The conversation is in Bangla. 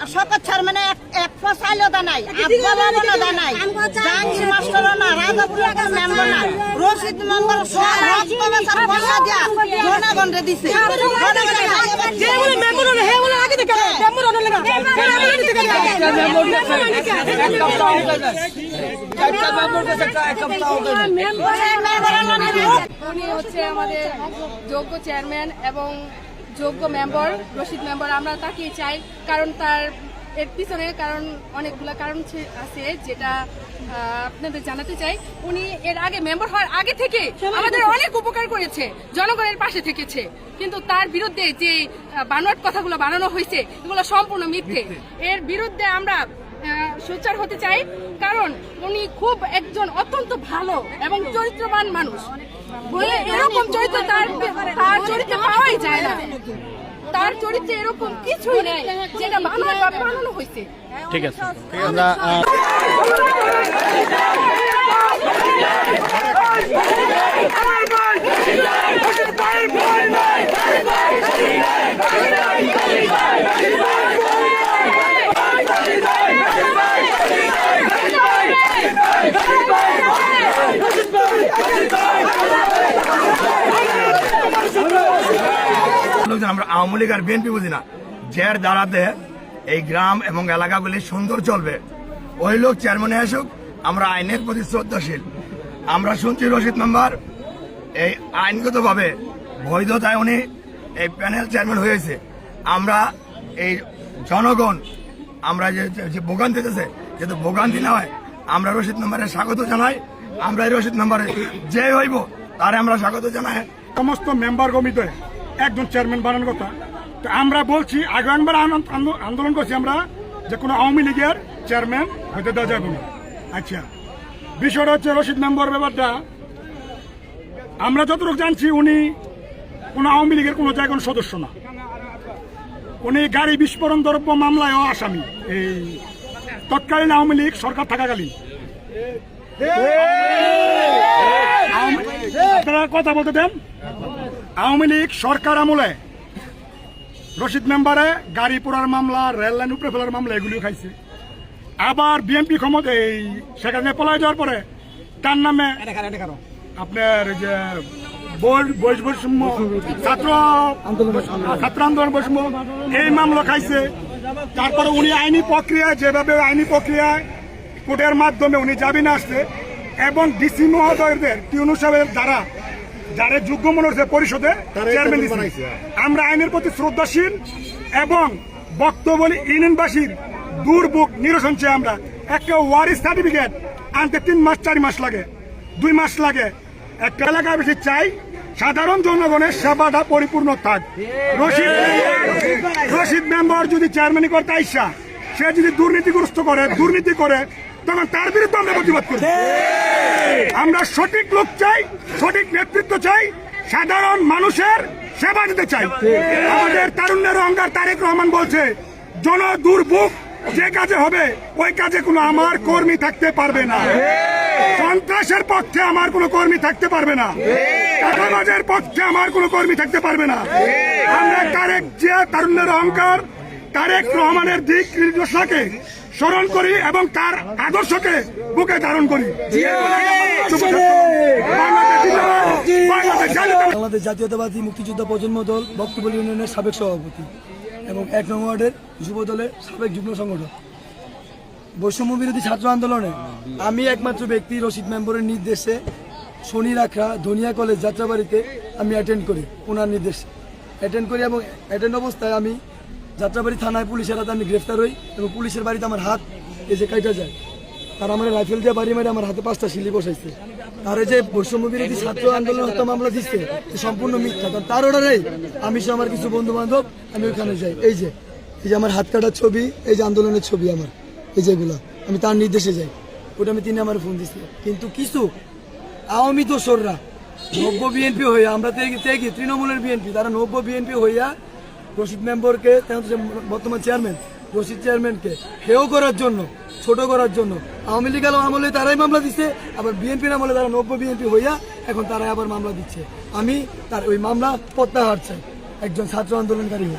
ছাড় মানে এক ফসাইলো দা নাই আব্বা বাবনা দা নাই জাহাঙ্গীর মাস্টারও না মেম্বার না রশিদ মেম্বার সব পয়সা দিয়া জনগণ রে দিছে। উনি হচ্ছে আমাদের যোগ্য চেয়ারম্যান এবং যোগ্য মেম্বার রশিদ মেম্বার আমরা তাকেই চাই কারণ তার এর পিছনে কারণ অনেকগুলো কারণ ছে- আছে যেটা আপনাদের জানাতে চাই। উনি এর আগে মেম্বার হওয়ার আগে থেকে আমাদের অনেক উপকার করেছে জনগণের পাশে থেকেছে। কিন্তু তার বিরুদ্ধে যে আহ, বানোয়াট কথাগুলো বানানো হয়েছে এগুলো সম্পূর্ণ মিথ্যে। এর বিরুদ্ধে আমরা সোচ্চার হতে চাই কারণ উনি খুব একজন অত্যন্ত ভালো এবং চরিত্রবান মানুষ। বলে এরকম চরিত্র তার তার চরিত্রে পাওয়াই যায় না। তার চরিত্রে এরকম কিছুই নেই যেটা বানানো বানানো হয়েছে। ঠিক আছে। আমরা আমরা আওয়ামী লীগ আর বিএনপি বুঝি না। যার দ্বারাতে এই গ্রাম এবং এলাকাগুলি সুন্দর চলবে। ওই লোক চেয়ারম্যানে আসুক, আমরা আইনের প্রতি শ্রদ্ধাশীল। আমরা শুনছি রশিদ মেম্বার এই আইনগতভাবে বৈধতায় উনি এই প্যানেল চেয়ারম্যান হয়েছে। আমরা এই জনগণ, আমরা যে যে ভোগান্তি দিতেছে, যেহেতু ভোগান্তি না হয়, আমরা রশিদ মেম্বারের স্বাগত জানাই। আমরা এই রশিদ মেম্বারে যে হইব, তারে আমরা স্বাগত জানাই। সমস্ত মেম্বার কমিটি একজন চেয়ারম্যান বানানোর কথা। তো আমরা বলছি আগামীবার আন্দোলন করছি আমরা যে কোনো আওয়ামী লীগের চেয়ারম্যান হতে দেওয়া যাবে না। আচ্ছা বিষয়টা হচ্ছে রশিদ মেম্বার ব্যাপারটা। আমরা যতটুকু জানছি উনি কোনো আওয়ামী লীগের কোনো জায়গার সদস্য না। উনি গাড়ি বিস্ফোরণ দ্রব্য মামলায়ও আসামি এই তৎকালীন আওয়ামী লীগ সরকার থাকাকালীন। আপনারা কথা বলতে দেন। আওয়ামী লীগ সরকার আমলে। রশিদ মেম্বারে গাড়ি পোড়ার মামলা রেল লাইন উপরে ফেলার মামলা এগুলিও খাইছে। আবার বিএনপি ক্ষমতা এই সেখানে পলায় যাওয়ার পরে তার নামে আপনার যে বৈষম্য ছাত্র ছাত্র আন্দোলন বৈষম্য এই মামলা খাইছে। তারপরে উনি আইনি যেভাবে আইনি প্রক্রিয়ায় কোর্টের মাধ্যমে উনি জামিন আসছে এবং ডিসি মহোদয়দের টিউনু সাহেবের দ্বারা যারা যোগ্য মনে হচ্ছে পরিষদে চেয়ারম্যান। আমরা আইনের প্রতি শ্রদ্ধাশীল এবং বক্তব্য ইউনিয়নবাসীর দুর্ভোগ নিরসন চাই আমরা। একটা ওয়ারিস সার্টিফিকেট আনতে তিন মাস চার মাস লাগে দুই মাস লাগে। একটা এলাকা বেশি চাই সাধারণ জনগণের সেবাটা পরিপূর্ণ থাক। রশিদ রশিদ মেম্বার যদি চেয়ারম্যানি করতে আইসা সে যদি দুর্নীতিগ্রস্ত করে দুর্নীতি করে তখন তার বিরুদ্ধে আমরা প্রতিবাদ করি। আমরা সঠিক লোক চাই, সঠিক নেতৃত্ব চাই, সাধারণ মানুষের সেবা দিতে চাই। আমাদের তারুণ্যের অঙ্গার তারেক রহমান বলছে জন দুর্ভোগ যে কাজে হবে, ওই কাজে কোনো আমার কর্মী থাকতে পারবে না। সন্ত্রাসের পক্ষে আমার কোনো কর্মী থাকতে পারবে না। টাকাবাজের পক্ষে আমার কোনো কর্মী থাকতে পারবে না। আমরা তারেক যে তারুণ্যের অহংকার, তারেক রহমানের দিক নির্দেশনাকে স্মরণ করি এবং তার আদর্শকে বুকে ধারণ করি। বাংলাদেশ জাতীয়তাবাদী মুক্তিযোদ্ধা প্রজন্ম দল বক্তব্য ইউনিয়নের সাবেক সভাপতি এবং এক নং ওয়ার্ডের যুব দলের সাবেক যুগ্ম সংগঠক। বৈষম্য বিরোধী ছাত্র আন্দোলনে আমি একমাত্র ব্যক্তি রশিদ মেম্বরের নির্দেশে শনি রাখা ধনিয়া কলেজ যাত্রাবাড়িতে আমি অ্যাটেন্ড করি ওনার নির্দেশে। অ্যাটেন্ড করি এবং অ্যাটেন্ড অবস্থায় আমি যাত্রাবাড়ি থানায় পুলিশের হাতে আমি গ্রেফতার হই এবং পুলিশের বাড়িতে আমার হাত এসে কাটা যায়, তারা আমার রাইফেল দিয়ে বাড়ি মেরে আমার হাতে পাঁচটা শিলি বসাইছে। তারা যে বৈষম্য বিরোধী ছাত্র আন্দোলন হত্যা মামলা দিচ্ছে সম্পূর্ণ মিথ্যা। তার অর্ডারেই আমি সহ আমার কিছু বন্ধু বান্ধব আমি ওখানে যাই। এই যে এই যে আমার হাত কাটার ছবি, এই যে আন্দোলনের ছবি আমার, এই যেগুলো আমি তার নির্দেশে যাই। ওটা আমি তিনি আমার ফোন দিচ্ছি কিন্তু কিছু আওয়ামী দোসররা, নব্য বিএনপি হইয়া, আমরা তৃণমূলের বিএনপি, তারা নব্য বিএনপি হইয়া রশিদ মেম্বরকে বর্তমান চেয়ারম্যান রশিদ চেয়ারম্যানকে হেও করার জন্য, ছোট করার জন্য। আওয়ামী লীগ আমলে তারাই মামলা দিচ্ছে আবার বিএনপির আমলে তারা নব্য বিএনপি হইয়া এখন তারাই আবার মামলা দিচ্ছে। আমি তার ওই মামলা প্রত্যাহার চাই, একজন ছাত্র আন্দোলনকারী হই